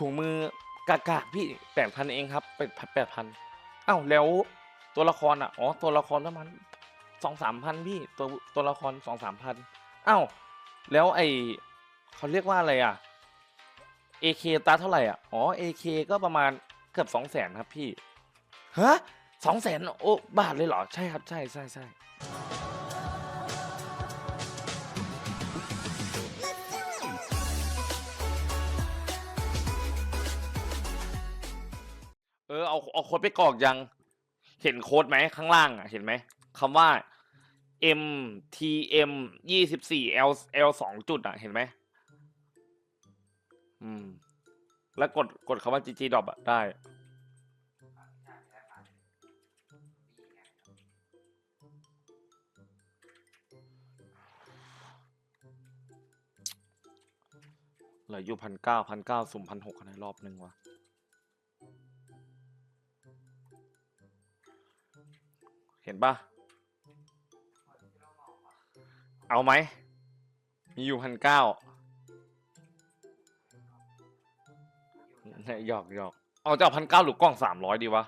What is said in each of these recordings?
ถุงมือกากากพี่แปดพันเองครับเป็นแปดพันอ้าวแล้วตัวละครอะอ๋อตัวละครประมาณสองสามพันพี่ตัวตัวละครสองสามพันอ้าวแล้วไอเขาเรียกว่าอะไรอะ AK ตาเท่าไหร่อะอ๋อ AK ก็ประมาณเกือบสองแสนครับพี่ฮะสองแสนโอ้บาทเลยเหรอ ใช่ครับใช่ใช่ใช่ เออเอาเอาโค้ดไปกรอกยัง เห็นโค้ดไหมข้างล่างอะเห็นไหมคำว่า M T M ยี่สิบสี่ L L สองจุดอะเห็นไหมอืม แล้วกดกดคำว่า GG ดอปอะได้ เหลืออยู่พันเก้าพันเก้าสุ่มพันหกในรอบหนึ่งวะ ห็นปะเอาไหม มีอยู่พันเก้าหยอกหยอกเอาจะเอาพันเก้าหรือกล้องสามร้อยดีวะ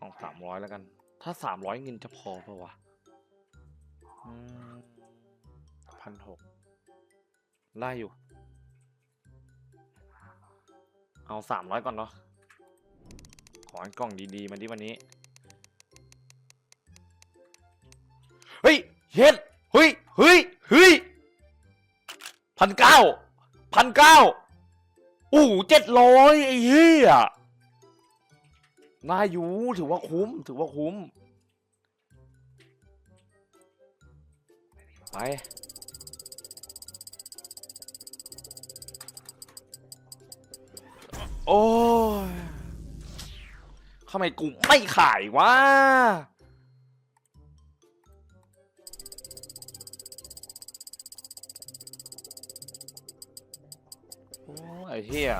กล่องสามร้อยแล้วกัน ถ้าสามร้อยเงินจะพอปะวะพันหกได้อยู่ เอาสามร้อยก่อนเนาะ ขอให้กล่องดีๆ มาดิวันนี้ เฮ้ยเฮ็ดเฮ้ยเฮ้ยเฮ้ยพันเก้าพันเก้าอู้เจ็ดร้อยไอ้เหี้ยน่าอยู่ถือว่าคุ้ม ถือว่าคุ้ม ไป โอ้ยทำไมกูไม่ขายวะโอ้ยไอ้เหี้ย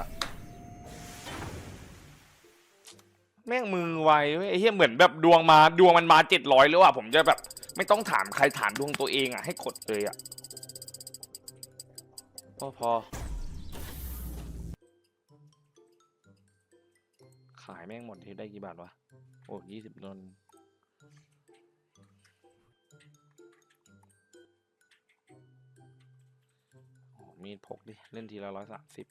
แม่งมือไวเว้ยไอ้เหี้ยเหมือนแบบดวงมาดวงมันมาเจ็ดร้อยแล้วอะผมจะแบบ ไม่ต้องถามใครถามดวงตัวเองอะให้กดเลยอะพอพอ ขายแม่งหมดที่ได้กี่บาทวะ โอ้ยี่สิบดอลโอ้มีดพกดิ เล่นทีละร้อยสามสิบ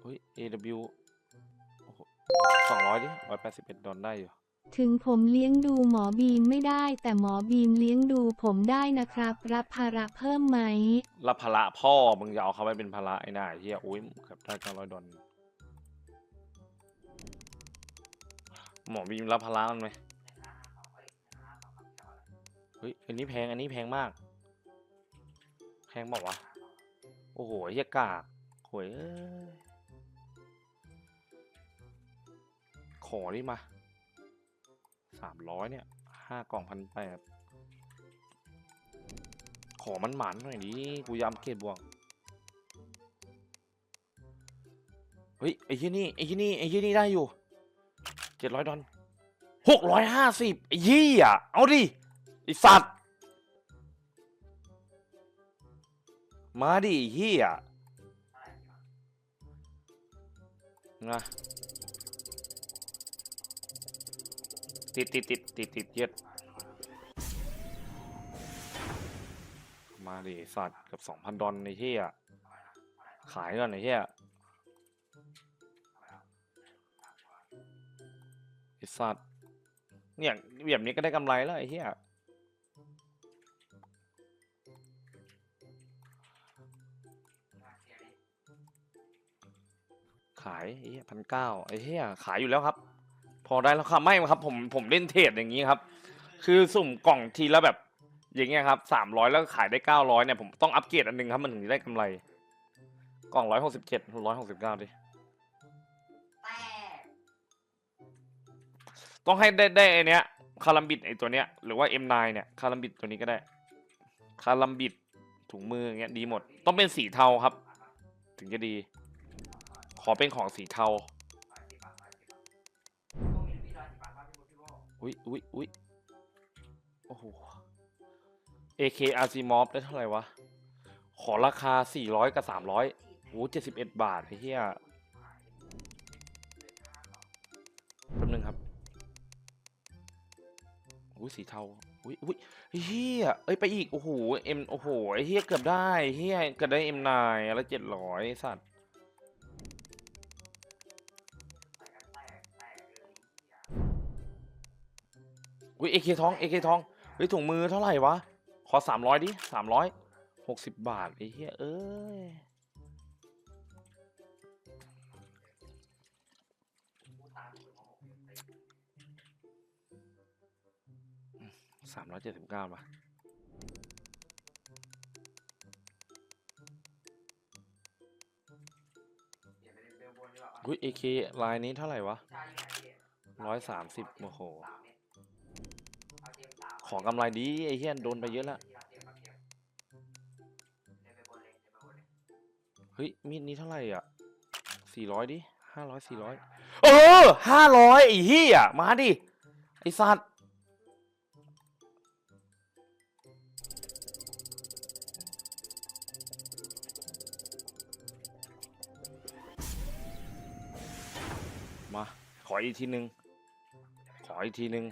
เฮ้ย AW สองร้อยดิร้อยแปดสิบเอ็ดดอลได้อยู่ ถึงผมเลี้ยงดูหมอบีมไม่ได้ แต่หมอบีมเลี้ยงดูผมได้นะครับ รับภาระเพิ่มไหม รับภาระพ่อมึงอย่าเอาเขาไปเป็นภาระไอ้หน่าไอ้เฮียอุ้ยเกือบได้เก้าร้อยดอลหมอบีมรับภาระมันไหมเฮ้ยอันนี้แพงอันนี้แพงมาก แพงบอกวะโอ้โหเฮียกากโหยเอ้ยขอดิมา สามร้อยเนี่ยห้ากล่องพันแปดขอมันหมันหน่อยดิกูย้ำเกตบวกเฮ้ยไอ้ที่นี่ไอ้ที่นี่ไอ้ที่นี่ได้อยู่เจ็ดร้อยดอลหกร้อยห้าสิบไอ้ยี่อะเอาดิไอ้สัตว์ มาดิไอ้เฮียนะ ติดติดติดติดติดเย็ดมาดิไอสัตว์กับสองพันดอลในเฮียขายก่อนไอ้เฮียไอสัตว์เนี่ยแบบนี้ก็ได้กำไรแล้วไอ้เฮียขายไอ้เฮียพันเก้าไอ้เฮียขายอยู่แล้วครับ พอได้แล้วครับไม่ครับ ผมผมเล่นเทรดอย่างนี้ครับ คือสุ่มกล่องทีละแบบ อย่างเงี้ยครับสามร้อยแล้วขายได้เก้าร้อยเนี่ยผมต้องอัปเกรดอันหนึงครับมันถึงจะได้กำไร กล่องร้อยหกสิบเจ็ดร้อยหกสิบเก้าดิต่ต้องให้ได้ได้ไอเนี้ยคารัมบิดไอตัวเนี้ยหรือว่า M9 เนี่ยคารัมบิดตัวนี้ก็ได้คารัมบิดถุงมืออย่างเงี้ยดีหมด ต้องเป็นสีเทาครับ ถึงจะดี ขอเป็นของสีเทา อุ้ยอุ้ยอุ้ยโอ้โห AK r c m o f ได้เท่าไหร่วะ ขอราคา 400 กับ 300โอ้71 บาทไอ้เหี้ยแป๊บนึงครับอุ้ยสีเทาอุ้ยอุ้ยเฮียเอ้ยไปอีก โอ้โหเอ็มโอ้โหไอ้เฮียเกือบได้เฮียเกือบได้เอ็มนายแล้วเจ็ดร้อยสัตว์ อุ้ยเอเคทองเอเคทองเฮ้ยถุงมือเท่าไหร่วะ ขอสามร้อยดิสามร้อยหกสิบบาทไอ้เหี้ยเอ้ยสามร้อยเจ็ดสิบเก้าป่ะอุ้ยเอเคลายนี้เท่าไหร่วะร้อยสามสิบโอ้โห ขอกำไรดีไอ้เหี้ยโดนไปเยอะแล้วเฮ้ยมีดนี้เท่าไหร่อะสี่ร้อยดิห้าร้อยสี่ร้อยเออห้าร้อยไอ้เหี้ยมาดิไอ้สัตว์มา ขออีกทีหนึ่งขออีกทีหนึ่ง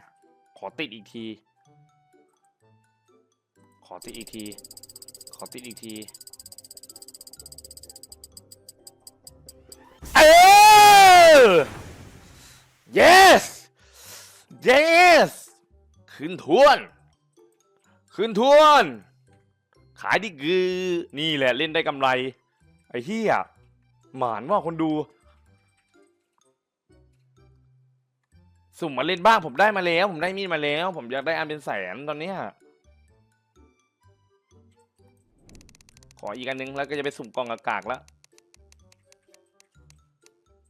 ขอติดอีกที อติดอีกที ขอติดอีกที เออ yes yes ขึ้นทวน ขึ้นทวน ขายดิกือ นี่แหละเล่นได้กำไร ไอ้เหี้ย หมานว่าคนดู สุ่มมาเล่นบ้างผมได้มาแล้ว ผมได้มีดมาแล้ว ผมอยากได้อันเป็นแสนตอนเนี้ย ออีกอันนึงแล้วก็จะไปสุ่มกล่องอากาศแล้ว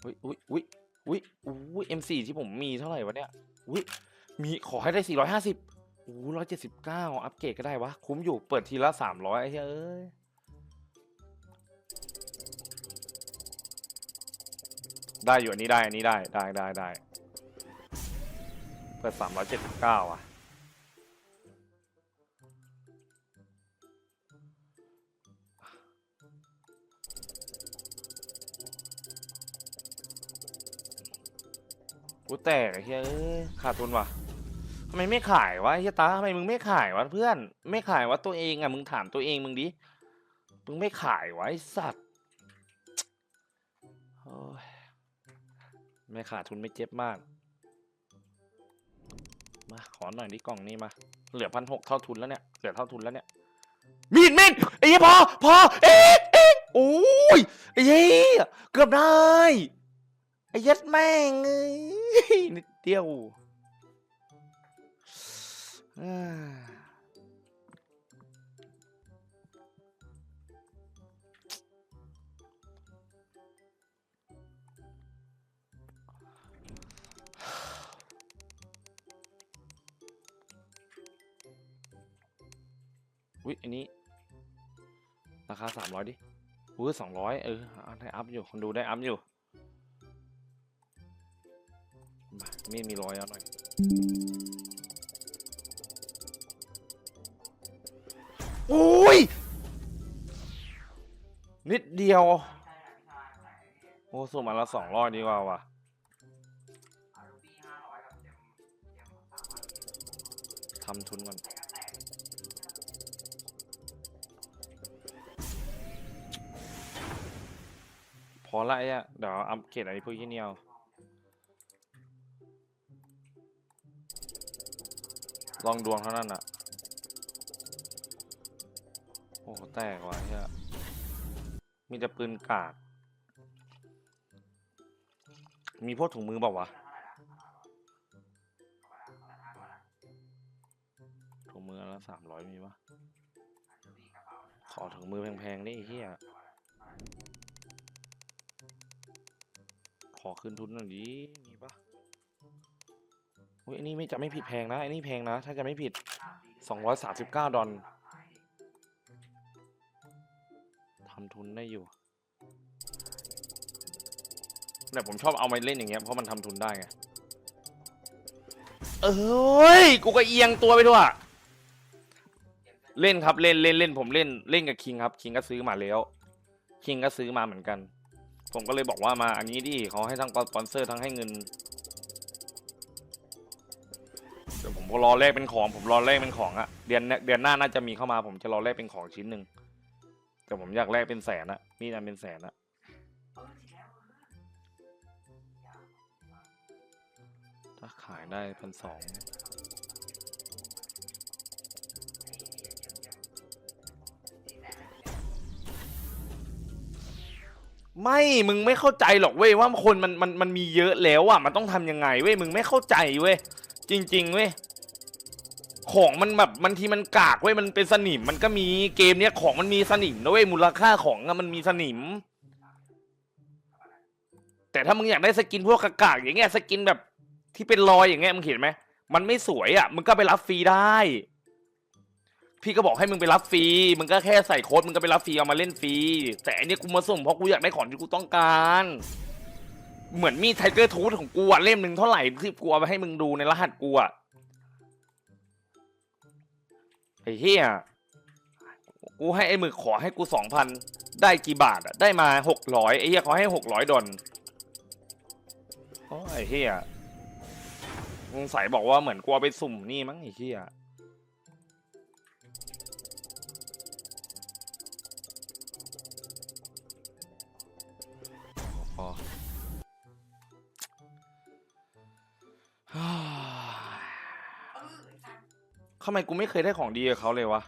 อุ้ยอุ้ยอุ้ยอุ้ยอุ้ย M4 ที่ผมมีเท่าไหร่วะเนี่ยอุ้ยมีขอให้ได้ 450อู้ร้อยเจ็ดสิบเก้าอัปเกรดก็ได้วะ คุ้มอยู่เปิดทีละ300ไอ้เหี้ยเอ้ยได้อยู่อันนี้ได้อันนี้ได้ได้ได้ได้เปิด379อะ กูแตกไอ้เหี้ยเอ้ยขาดทุนว่ะทำไมไม่ขายวะไอ้เหี้ยตาทำไมมึงไม่ขายวะเพื่อน ไม่ขายวะตัวเองอะมึงถามตัวเองมึงดิมึงไม่ขายวะไอ้สัตว์โอ้ยไม่ขาดทุนไม่เจ็บมาก มาขอหน่อยดิกล่องนี้มา เหลือพันหกเท่าทุนแล้วเนี่ย เหลือเท่าทุนแล้วเนี่ย มีดมีดไอ้เหี้ยพอพอเอ๊ะเอ๊ะโอ้ยไอ้เหี้ยเกือบได้ ไอ้ยัดแม่งเอ้ยนิดเดียวอุ้ยอันนี้ ราคาสามร้อยดิอุ้ยสองร้อยเออได้อัพอยู่ คนดูได้อัพอยู่ มีดมีรอยเอาหน่อย โอ้ย นิดเดียว โอ้สุ่มอันละสองร้อยดีกว่าว่ะทำทุนก่อน พอละไอ้อะเดี๋ยวอัปเกรดไอ้พวกที่นี่เอา ลองดวงเท่านั้นอะโอ้โหแตกว่ะเฮียมีแต่ปืนกาก มีพวกถุงมือเปล่าวะ ถุงมือละสามร้อยมีปะขอถุงมือแพงๆนี่เฮียขอคืนทุนหน่อยดิมีปะ อุ้ยอันนี้ไม่จะไม่ผิดแพงนะอันนี้แพงนะ ถ้าจะไม่ผิดสองร้อยสามสิบเก้าดอลทำทุนได้อยู่แต่ผมชอบเอามาเล่นอย่างเงี้ยเพราะมันทำทุนได้ไงเอ้ย กูก็เอียงตัวไปด้วยเล่นครับเล่นเล่นเล่นผมเล่นเล่นกับคิงครับคิงก็ซื้อมาแล้วคิงก็ซื้อมาเหมือนกัน ผมก็เลยบอกว่ามาอันนี้ดิเขาให้ทั้งสปอนเซอร์ทั้งให้เงิน ดี๋ยวผมรอแลกเป็นของ ผมรอแลกเป็นของอะเดือนเดือนหน้าน่าจะมีเข้ามา ผมจะรอแลกเป็นของชิ้นหนึ่งแต่ผมอยากแลกเป็นแสนอะนี่นเป็นแสนอะถ้าขายได้พันสองไม่ มึงไม่เข้าใจหรอกเว้ยว่าคนมันมันมันมีเยอะแล้วอะ มันต้องทำยังไงเว้ย มึงไม่เข้าใจเว้ย จริง ๆ เว้ย ของมันแบบบางทีมันกากเว้ยมันเป็นสนิม มันก็มีเกมเนี้ยของมันมีสนิมนะเว้ยมูลค่าของอะมันมีสนิม แต่ถ้ามึงอยากได้สกินพวกกากๆอย่างเงี้ยสกินแบบที่เป็นรอยอย่างเงี้ยมึงเห็นไหมมันไม่สวยอะมึงก็ไปรับฟรีได้ พี่ก็บอกให้มึงไปรับฟรีมึงก็แค่ใส่โค้ดมึงก็ไปรับฟรีเอามาเล่นฟรีแต่อันนี้กูมาสุ่มเพราะกูอยากได้ของที่กูต้องการ เหมือนมีไทเกอร์ทูธของกูอะเล่มหนึ่งเท่าไหร่ที่กูเอาไปให้มึงดูในรหัสกูอะไอ้เฮียกูให้ไอ้หมึกขอให้กูสองพันได้กี่บาทอะได้มาหกร้อยไอ้เฮียเขาให้หกร้อยดอลโอ้ไอ้เฮียสงสัยบอกว่าเหมือนกูเอาไปสุ่มนี่มั้งไอ้เฮีย ทำไมกูไม่เคยได้ของดีกับเขาเลยวะ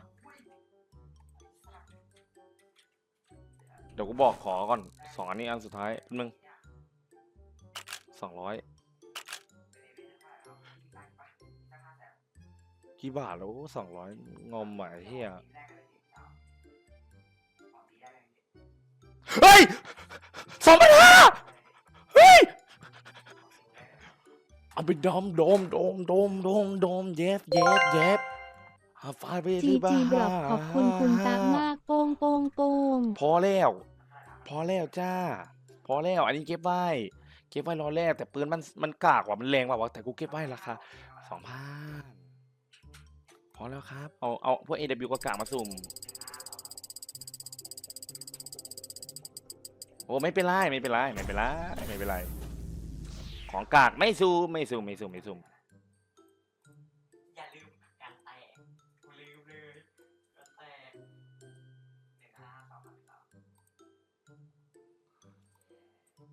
เดี๋ยวกูบอกขอก่อนสองอันนี้อันสุดท้ายมึงสองร้อยกี่บาทแล้วสองร้อยงอมไหวเฮียเฮ้ยสองพันห้า เอาไปดอมโดมโดมโดมโดมโดมเย็บเย็บเย็บหาไฟไปจีที่บ้าจีบล็อกขอบคุณคุณตามากโป้งโป้งโป้งพอแล้ว พอแล้วจ้า พอแล้วอันนี้เก็บไว้ เก็บไว้รอแรก แต่ปืนมันมันกากกว่ามันแรงกว่าวะแต่กูเก็บไว้ราคาสองพันพอแล้วครับ เอาเอาพวก AW ก็กากมาสุ่มโอ้ไม่เป็นไรไม่เป็นไรไม่เป็นไรไม่เป็นไร ของกากไม่ซูมไม่ซูมไม่ซูมไม่ซูมอย่าลืมการแตกกูลืมเลยการแตกหนึ่งห้าสองสาม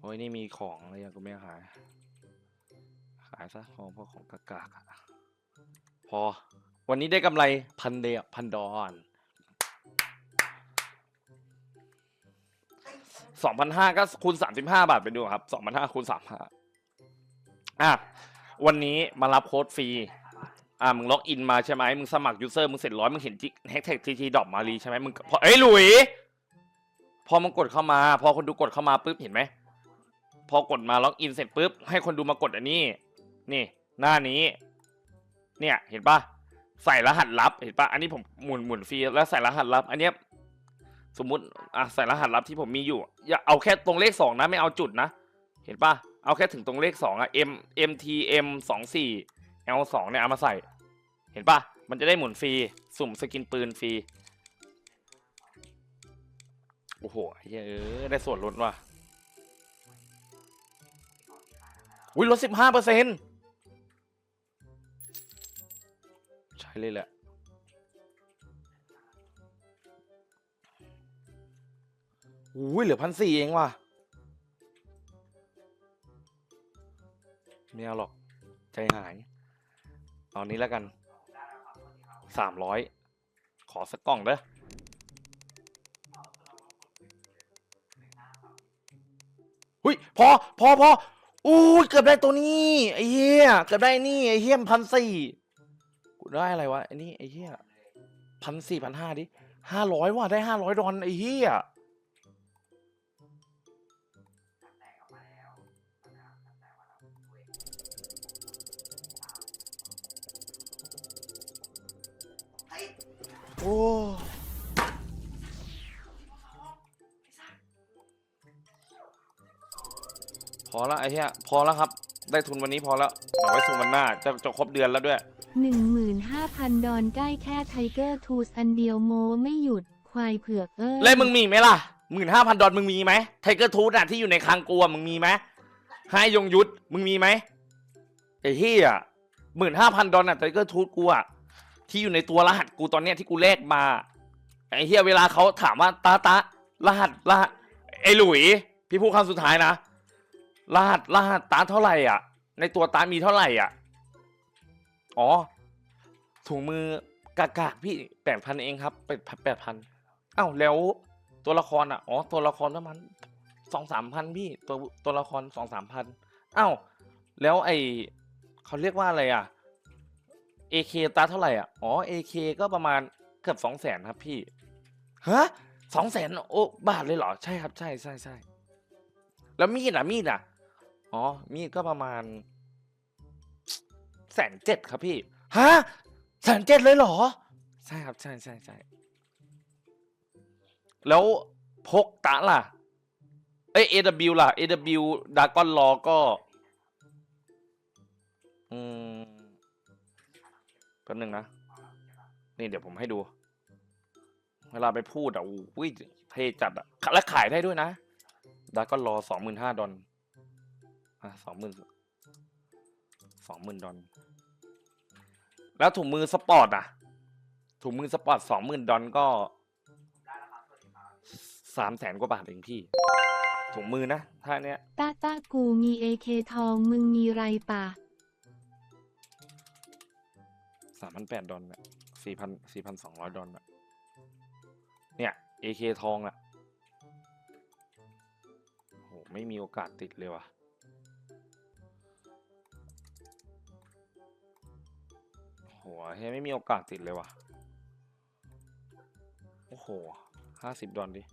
โอ้ยนี่มีของอะไรอย่างกูไม่ขาย ขายซะของพวกของกากๆอะพอ วันนี้ได้กำไรพันเดียพันดอนสองพันห้าก็คูณสามสิบห้าบาทไปดูครับสองพันห้าคูณสามห้า อะวันนี้มารับโค้ดฟรีอ่ามึงล็อกอินมาใช่ไหมมึงสมัครยูเซอร์มึงเสร็จร้อยมึงเห็นแฮชแท็กทีทีดอกมารีใช่ไหมมึงพอเอ้ยหลุย พอมึงกดเข้ามา พอคนดูกดเข้ามาปุ๊บเห็นไหมพอกดมาล็อกอินเสร็จปุ๊บให้คนดูมากดอันนี้ นี่ หน้านี้ เนี่ยเห็นปะใส่รหัสลับเห็นปะอันนี้ผมหมุนหมุนฟรีแล้วใส่รหัสลับ อันเนี้ยสมมุติอะใส่รหัสลับที่ผมมีอยู่อย่าเอาแค่ตรงเลขสองนะไม่เอาจุดนะเห็นปะ เอาแค่ถึงตรงเลขสองอะ M M T M สองสี่ L สองเนี่ยเอามาใส่ เห็นปะมันจะได้หมุนฟรี สุ่มสกินปืนฟรี โอ้โหเยออได้ส่วนลดว่ะอุ้ยลดสิบห้าเปอร์เซ็นใช่เลยแหละอุ้ยเหลือพันสี่เองว่ะ ไม่เอาหรอก ใจหาย เอานี้แล้วกันสามร้อยขอสักกล่องเด้อหุ้ยพอ พอพออู้เกือบได้ตัวนี้ ไอ้เหี้ย เกือบได้นี่ ไอ้เหี้ยพันสี่กูได้อะไรวะไอ้นี่ ไอ้เหี้ยพันสี่พันห้าดิห้าร้อยว่ะ ได้ห้าร้อยดอลไอ้เหี้ย โอ้พอละไอ้เหี้ยพอแล้วครับ ได้ทุนวันนี้พอแล้วเดี๋ยวไว้สุ่มวันหน้า จะจะครบเดือนแล้วด้วย 15,000 ดอนใกล้แค่ไทเกอร์ทูสอันเดียวโมไม่หยุดควายเผือกเอ้ยแล้วมึงมีไหมล่ะหมื่นห้าพันดอลมึงมีไหมไทเกอร์ทูตอะที่อยู่ในคางกัวมึงมีไหมให้ยงยุทธมึงมีไหมไอ้เฮียหมื่นห้าพันดอลอะไทเกอร์ทูตกูอะ ที่อยู่ในตัวรหัสกูตอนเนี้ยที่กูแลกมาไอ้เฮียเวลาเขาถามว่าตาตารหัสรหัสไอ้หลุย พี่พูดคำสุดท้ายนะรหัสรหัสตาเท่าไหร่อะ ในตัวตามีเท่าไหร่อะ อ๋อถุงมือกากากพี่แปดพันเองครับเป็นแปดพันอ้าวแล้วตัวละครอะอ๋อตัวละครประมาณสองสามพันพี่ตัวตัวละครสองสามพันอ้าวแล้วไอเขาเรียกว่าอะไรอะ AK ตาเท่าไหร่อะ อ๋อ AK ก็ประมาณเกือบสองแสนครับพี่ ฮะสองแสนโอ้บาทเลยเหรอ ใช่ครับ ใช่ใช่ใช่แล้วมีดอะ มีดอะ อ๋อ มีดก็ประมาณแสนเจ็ดครับพี่ ฮะแสนเจ็ดเลยเหรอ ใช่ครับ ใช่ใช่ใช่แล้วพกตะล่ะ เอ้ย AW ล่ะ AW ดากอนลอก็ แป๊บนึงนะ นี่เดี๋ยวผมให้ดู เวลาไปพูดอะอุ้ยเท่จัดอะ และขายได้ด้วยนะดากอนรอสองหมื่นห้าดอลอะสองหมื่นสองหมื่นดอลแล้วถุงมือสปอร์ตอะ ถุงมือสปอร์ตสองหมื่นดอลก็สามแสนกว่าบาทเองพี่ถุงมือนะถ้าเนี้ยตาตากูมีเอเคทองมึงมีไรปะามพันแปดดอลน่ะสี่พันสี่พันสองร้อยดอลน่ะ เนี่ย AK ทองอะโหไม่มีโอกาสติดเลยว่ะโหเฮ้ยไม่มีโอกาสติดเลยว่ะ โอ้โหห้าสิบดอลดิ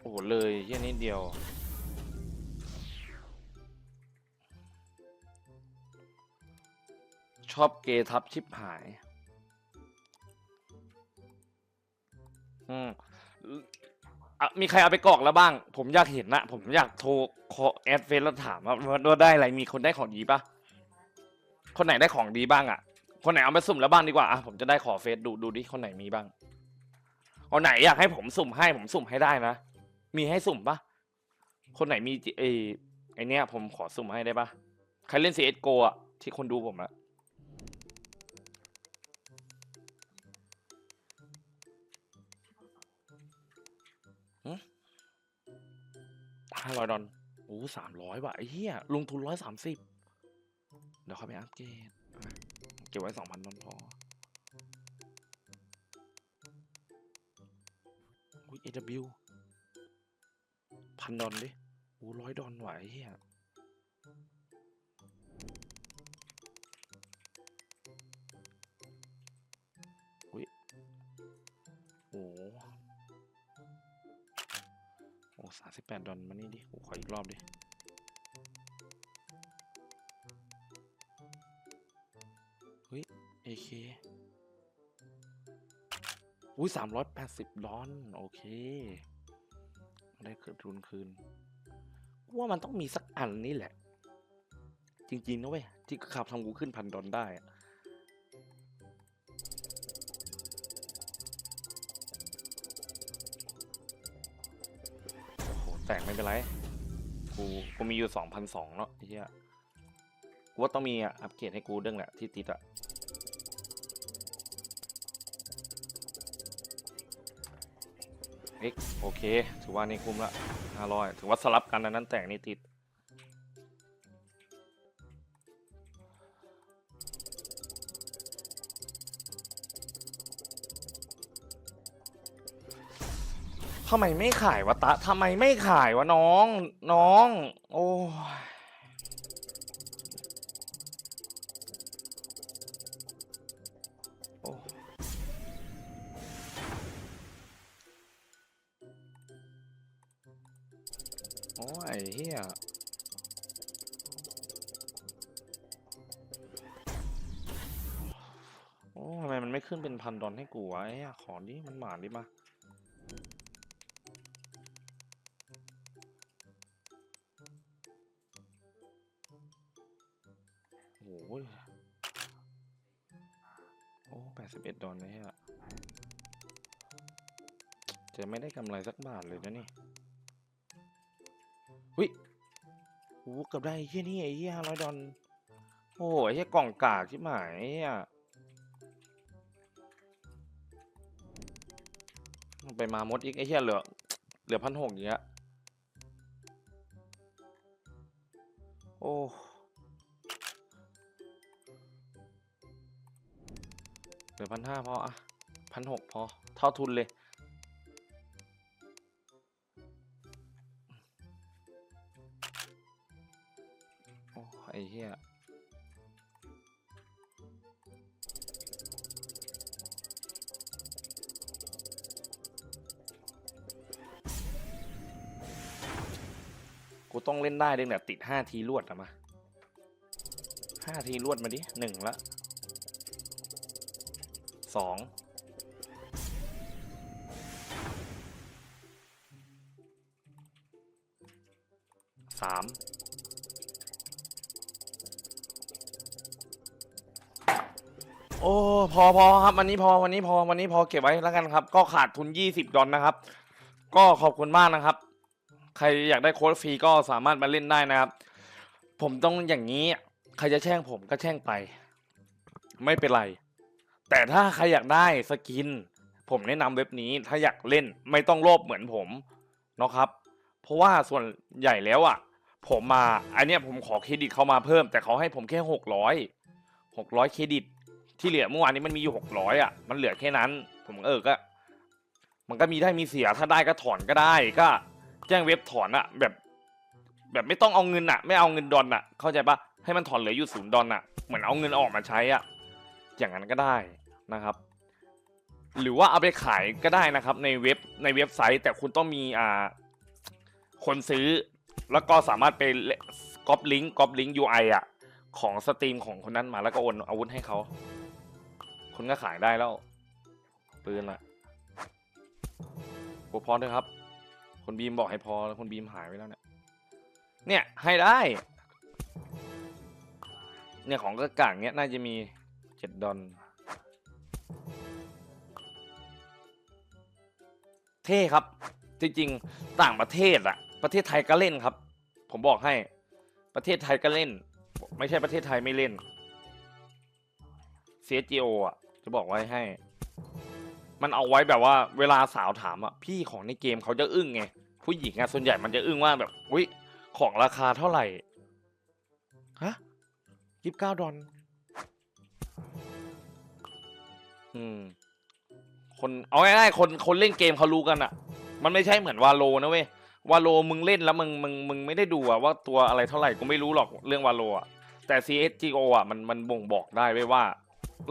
โอ้โหเลยแค่นิดเดียว ชอบเกยทับชิบหาย อืมอะมีใครเอาไปกรอกแล้วบ้าง ผมอยากเห็นนะ ผมอยากโทรขอแอดเฟซแล้วถามว่าว่าได้อะไร มีคนได้ของดีปะคนไหนได้ของดีบ้างอะคนไหนเอาไปสุ่มแล้วบ้างดีกว่า อะ ผมจะได้ขอเฟซดูดูดิ คนไหนมีบ้างคนไหนอยากให้ผมสุ่มให้ผมสุ่มให้ได้นะ มีให้สุ่มปะคนไหนมีไอไอเนี้ยผมขอสุ่มให้ได้ปะใครเล่น CSGO อะที่คนดูผมอะ ห้าร้อยดอลโอ้สามร้อยว่ะไอ้เหี้ยลงทุนร้อยสามสิบเดี๋ยวเขาไปอัพเกรดเก็บไว้สองพันดอลพออุ้ย AW พันดอลดิโอ้ร้อยดอลไหวเหี้ย สิบแปดดอลมานี่ดิโอ้ขออีกรอบดิเฮ้ย AK อุ้ยสามร้อยแปดสิบดอลโอเค ได้คืนทุนคืนกูว่ามันต้องมีสักอันนี่แหละ จริงๆนะเว้ย ที่ขับทำกูขึ้นพันดอลได้อะ แตกไม่เป็นไร กู กูมีอยู่สองพันสองเนาะไอ้เหี้ยกูว่าต้องมีอะอัปเกรดให้กูเรื่องแหละที่ติดอะ X โอเค ถือว่านี่คุ้มละห้าร้อยถือว่าสลับกันอันนั้นแตกนี่ติดำไมไม่ขายวะตะทำไมไม่ขายวะน้อง น้อง โอ้ยโอ้ยเฮียโอ้ทำไมมันไม่ขึ้นเป็นพันดอลให้กูวะไอ้เหี้ยขอดิมันหมานดิมา ได้กำไรสักบาทเลยนะนี่วิโอ้เกือบได้ไอ้เหี้ยนี่ไอ้เหี้ยห้าร้อยดอลโอ้ไอ้เหี้ยกล่องกากที่หมายเหี้ยไปมามดอีกไอ้เหี้ยเหลือ เหลือพันหกอย่างเงี้ย โอ้เหลือพันห้าพออะพันหกพอ เท่าทุนเลย อ้ไอ้เหี้ยกูต้องเล่นได้ด้วยเนี่ยติดห้าทีรวดอะมาห้าทีรวดมาดิหนึ่งละสอง พอพอครับวันนี้พอวันนี้พอวันนี้พอเก็บไว้แล้วกันครับ ก็ขาดทุนยี่สิบดอลนะครับ ก็ขอบคุณมากนะครับ ใครอยากได้โค้ดฟรีก็สามารถมาเล่นได้นะครับ ผมต้องอย่างนี้ ใครจะแช่งผมก็แช่งไป ไม่เป็นไร แต่ถ้าใครอยากได้สกิน ผมแนะนำเว็บนี้ถ้าอยากเล่นไม่ต้องโลภเหมือนผมเนาะครับ เพราะว่าส่วนใหญ่แล้วอะ ผมมาอันเนี้ยผมขอเครดิตเข้ามาเพิ่ม แต่เขาให้ผมแค่หกร้อยหกร้อยเครดิต ที่เหลือเมื่อวานนี้มันมีอยู่หกร้อยอะมันเหลือแค่นั้น ผมเออก็ มันก็มีได้มีเสียถ้าได้ก็ถอนก็ได้ก็แจ้งเว็บถอนอะ แบบ แบบไม่ต้องเอาเงินอะ ไม่เอาเงินดอลอะเข้าใจปะให้มันถอนเหลืออยู่ศูนย์ดอลอะเหมือนเอาเงินออกมาใช้อะอย่างนั้นก็ได้นะครับ หรือว่าเอาไปขายก็ได้นะครับ ในเว็บในเว็บไซต์ แต่คุณต้องมีอ่าคนซื้อ แล้วก็สามารถไปก๊อปลิงก์ก๊อปลิงก์ UI อะของสตรีมของคนนั้นมาแล้วก็โอนอาวุธให้เขา คุณก็ขายได้แล้ว ปืนละพอเถอะครับ คนบีมบอกให้พอแล้วคนบีมหายไปแล้วเนี่ย เนี่ยให้ได้ เนี่ยของก็กางเนี้ยน่าจะมีเจ็ดดอลเท่ครับ จริงๆต่างประเทศอะประเทศไทยก็เล่นครับ ผมบอกให้ ประเทศไทยก็เล่น ไม่ใช่ประเทศไทยไม่เล่น CSGO อะ จะบอกไว้ให้ มันเอาไว้แบบว่าเวลาสาวถามอะพี่ของในเกมเขาจะอึ้งไงผู้หญิงอะส่วนใหญ่มันจะอึ้งว่าแบบอุ้ยของราคาเท่าไหร่ฮะยี่สิบเก้าดอลอืมคนเอาง่ายๆคนคนเล่นเกมเขารู้กันอะ มันไม่ใช่เหมือนวาโลนะเว้ยวาโลมึงเล่นแล้วมึงมึงมึงไม่ได้ดูอะว่าตัวอะไรเท่าไหร่กูไม่รู้หรอกเรื่องวาโลอะแต่ CSGO อะมันมันบ่งบอกได้ไว้ว่า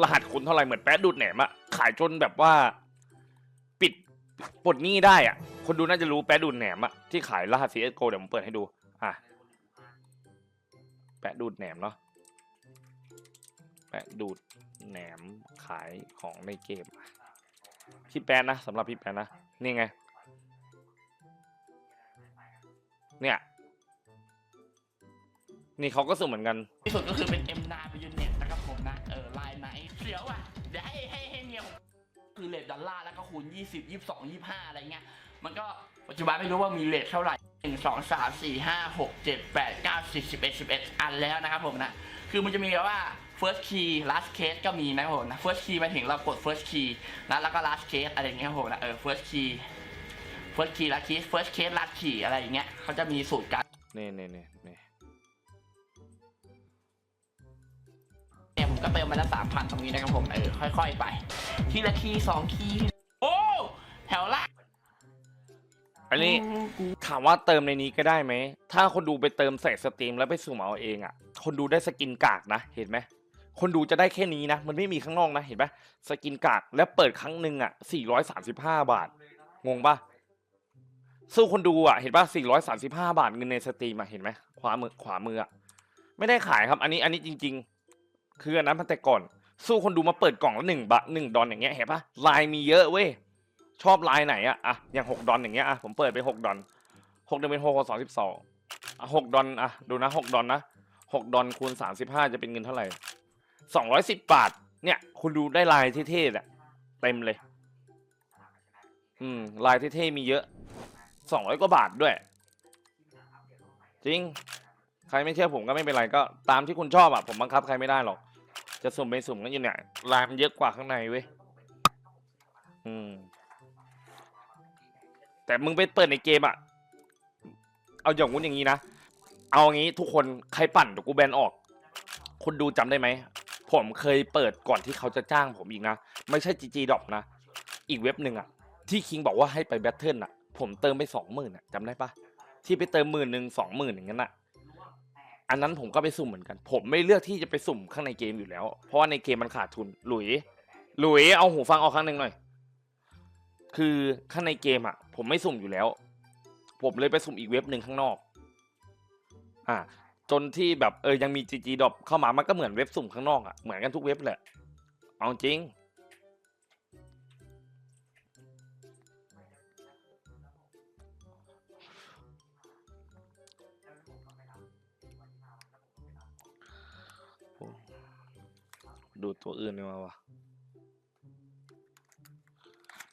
รหัสคุณเท่าไหร่เหมือนแป๊ดดูดแหนมอะขายจนแบบว่า ปิดปลดหนี้ได้อะคนดูน่าจะรู้แป๊ดดูดแหนมอะที่ขายรหัส CSGO เดี๋ยวผมเปิดให้ดูอะแปะดูดแหนมเนาะแปะดูดแหนมขายของในเกมพี่แปนนะสำหรับพี่แปนนะนี่ไง เนี่ย นี่เขาก็สุ่มเหมือนกันที่สุดก็คือเป็น M นาไปยูเน็ตน สียวอะ เดี๋ยวให้ให้ให้เมียผมคือเลทดอลลาร์แล้วก็คูณ 20 22 25 อะไรเงี้ย มันก็ปัจจุบันไม่รู้ว่ามีเลทเท่าไหร่ 1 2 3 4 5 6 7 8 9 10 11 11 อันแล้วนะครับผมนะ คือมันจะมีแบบว่า first key last case ก็มีนะครับผมนะ first key มาถึงเรากด first key นะแล้วก็ last case อะไรเงี้ยครับผมนะ เออ first key first key last case first case last key อะไรอย่างเงี้ยเขาจะมีสูตรการนี่นี่นี่นี่ ผมก็เติมมาแล้วสามพันตรงนี้นะครับผมเออค่อย ๆ ไป ทีละคีย์สองคีย์โอ้แถวละอันนี้กูถามว่าเติมในนี้ก็ได้ไหม ถ้าคนดูไปเติมใส่สตรีมแล้วไปสุ่มเอาเองอะ คนดูได้สกินกากนะ เห็นไหม คนดูจะได้แค่นี้นะ มันไม่มีข้างนอกนะ เห็นปะสกินกากแล้วเปิดครั้งหนึ่งอะ 435 บาท งงปะสู้คนดูอะ เห็นปะ435 บาทเงินในสตรีมอะ เห็นไหมขวามือขวามืออะ ไม่ได้ขายครับ อันนี้ อันนี้จริง ๆ คืออันนั้นมันแต่ก่อน สู้คนดูมาเปิดกล่องละหนึ่งบาทหนึ่งดอลอย่างเงี้ยเห็นปะลายมีเยอะเว้ยชอบลายไหนอะอะอย่างหกดอนอย่างเงี้ยอะผมเปิดไปหกดอนหกเดือนเป็นหกสองสิบสองอะหกดอนอะดูนะหกดอนนะหกดอลคูณสามสิบห้าจะเป็นเงินเท่าไหร่สองร้อยสิบบาท เนี่ย คุณดูได้ลายเท่ๆอะเต็มเลย อืมลายเท่ๆมีเยอะสองร้อยกว่าบาทด้วย จริง ใครไม่เชื่อผมก็ไม่เป็นไรก็ตามที่คุณชอบอะผมบังคับใครไม่ได้หรอก จะสุ่มไปสุ่มกันอยู่เนี่ยลายมันเยอะกว่าข้างในเว้ยอืม แต่มึงไปเปิดในเกมอะ เอาอย่างงู้นอย่างนี้นะ เอางี้ทุกคนใครปั่นเดี๋ยวกูแบนออก คุณดูจำได้ไหม ผมเคยเปิดก่อนที่เขาจะจ้างผมอีกนะ ไม่ใช่ GG d o p นะ อีกเว็บหนึ่งอะที่คิงบอกว่าให้ไปแบทเทิลอะผมเติมไปสองหมื่นอะจำได้ปะที่ไปเติมหมื่นหนึ่งสองหมื่นอย่างนั้นอะ อันนั้นผมก็ไปสุ่มเหมือนกัน ผมไม่เลือกที่จะไปสุ่มข้างในเกมอยู่แล้ว เพราะว่าในเกมมันขาดทุน หลุย หลุยเอาหูฟังออกข้งหนึ่งหน่อย คือข้างในเกมอะผมไม่สุ่มอยู่แล้ว ผมเลยไปสุ่มอีกเว็บหนึ่งข้างนอก อ่า จนที่แบบเออยังมี GG d o p เข้ามามันก็เหมือนเว็บสุ่มข้างนอกอะ่ะเหมือนกันทุกเว็บแหละเอาจริง ดูตัวอื่นดีกว่าวะ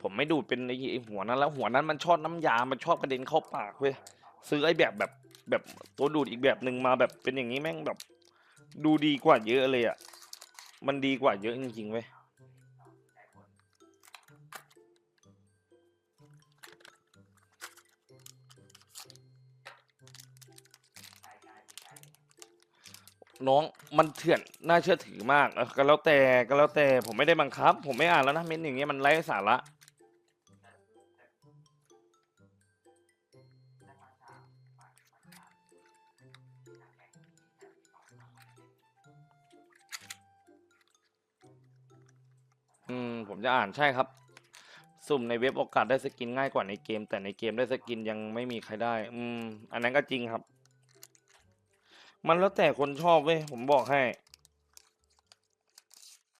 ผมไม่ดูดเป็นไอ้หัวนั้นแล้วหัวนั้นมันชอบน้ำยา มันชอบกระเด็นเข้าปากเว้ยซื้อไอ้แบบแบบแบบตัวดูดอีกแบบหนึ่งมาแบบเป็นอย่างนี้แม่งแบบ ดูดีกว่าเยอะเลยอะ มันดีกว่าเยอะจริงๆเว้ย น้องมันเถื่อนน่าเชื่อถือมากก็แล้วแต่ก็แล้วแต่ผมไม่ได้บังคับ ผมไม่อ่านแล้วนะเม้นอย่างเงี้ยมันไร้สาระอืมผมจะอ่านใช่ครับ สุ่มในเว็บโอกาสได้สกินง่ายกว่าในเกม แต่ในเกมได้สกินยังไม่มีใครได้ อืม อันนั้นก็จริงครับ มันแล้วแต่คนชอบเว้ยผมบอกให้